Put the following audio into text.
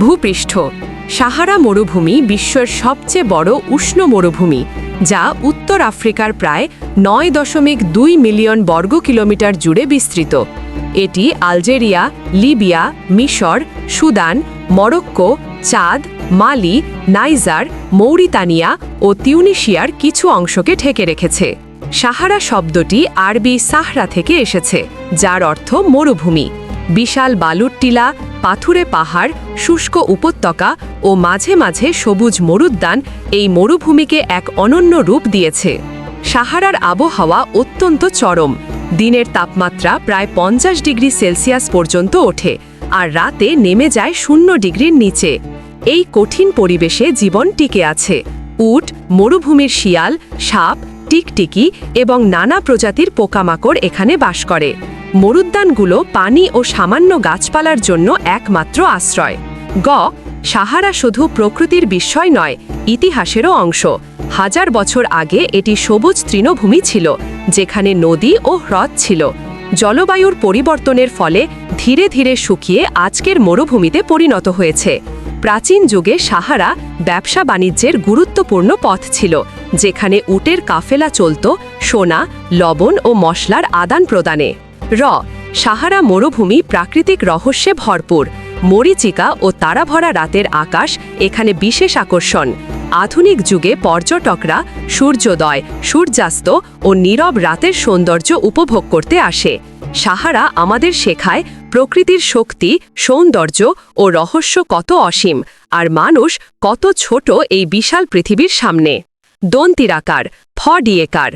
ভূপৃষ্ঠ। সাহারা মরুভূমি বিশ্বের সবচেয়ে বড় উষ্ণ মরুভূমি, যা উত্তর আফ্রিকার প্রায় নয় দশমিক দুই মিলিয়ন বর্গ কিলোমিটার জুড়ে বিস্তৃত। এটি আলজেরিয়া, লিবিয়া, মিশর, সুদান, মরক্কো, চাঁদ, মালি, নাইজার, মৌরিতানিয়া ও তিউনিশিয়ার কিছু অংশকে ঢেকে রেখেছে। সাহারা শব্দটি আরবি সাহরা থেকে এসেছে, যার অর্থ মরুভূমি। বিশাল বালুর টিলা, পাথুরে পাহাড়, শুষ্ক উপত্যকা ও মাঝে মাঝে সবুজ মরুদ্যান এই মরুভূমিকে এক অনন্য রূপ দিয়েছে। সাহারার আবহাওয়া অত্যন্ত চরম। দিনের তাপমাত্রা প্রায় পঞ্চাশ ডিগ্রি সেলসিয়াস পর্যন্ত ওঠে আর রাতে নেমে যায় শূন্য ডিগ্রির নিচে। এই কঠিন পরিবেশে জীবন টিকে আছে। উট, মরুভূমির শিয়াল, সাপ টিকটিকি এবং নানা প্রজাতির পোকামাকড় এখানে বাস করে। মরুদ্যানগুলো পানি ও সামান্য গাছপালার জন্য একমাত্র আশ্রয়। গ, সাহারা শুধু প্রকৃতির বিস্ময় নয়, ইতিহাসেরও অংশ। হাজার বছর আগে এটি সবুজ তৃণভূমি ছিল, যেখানে নদী ও হ্রদ ছিল। জলবায়ুর পরিবর্তনের ফলে ধীরে ধীরে শুকিয়ে আজকের মরুভূমিতে পরিণত হয়েছে। প্রাচীন যুগে সাহারা ব্যবসা বাণিজ্যের গুরুত্বপূর্ণ পথ ছিল যেখানে উটের কাফেলা চলত, সোনা, লবণ ও মশলার আদান প্রদানে। র, সাহারা মরুভূমি প্রাকৃতিক রহস্যে ভরপুর। মরিচিকা ও তারাভরা রাতের আকাশ এখানে বিশেষ আকর্ষণ। আধুনিক যুগে পর্যটকরা সূর্যোদয়, সূর্যাস্ত ও নীরব রাতের সৌন্দর্য উপভোগ করতে আসে। সাহারা আমাদের শেখায় প্রকৃতির শক্তি, সৌন্দর্য ও রহস্য কত অসীম, আর মানুষ কত ছোট এই বিশাল পৃথিবীর সামনে। দন্তিরাকার ফ ডিয়েকার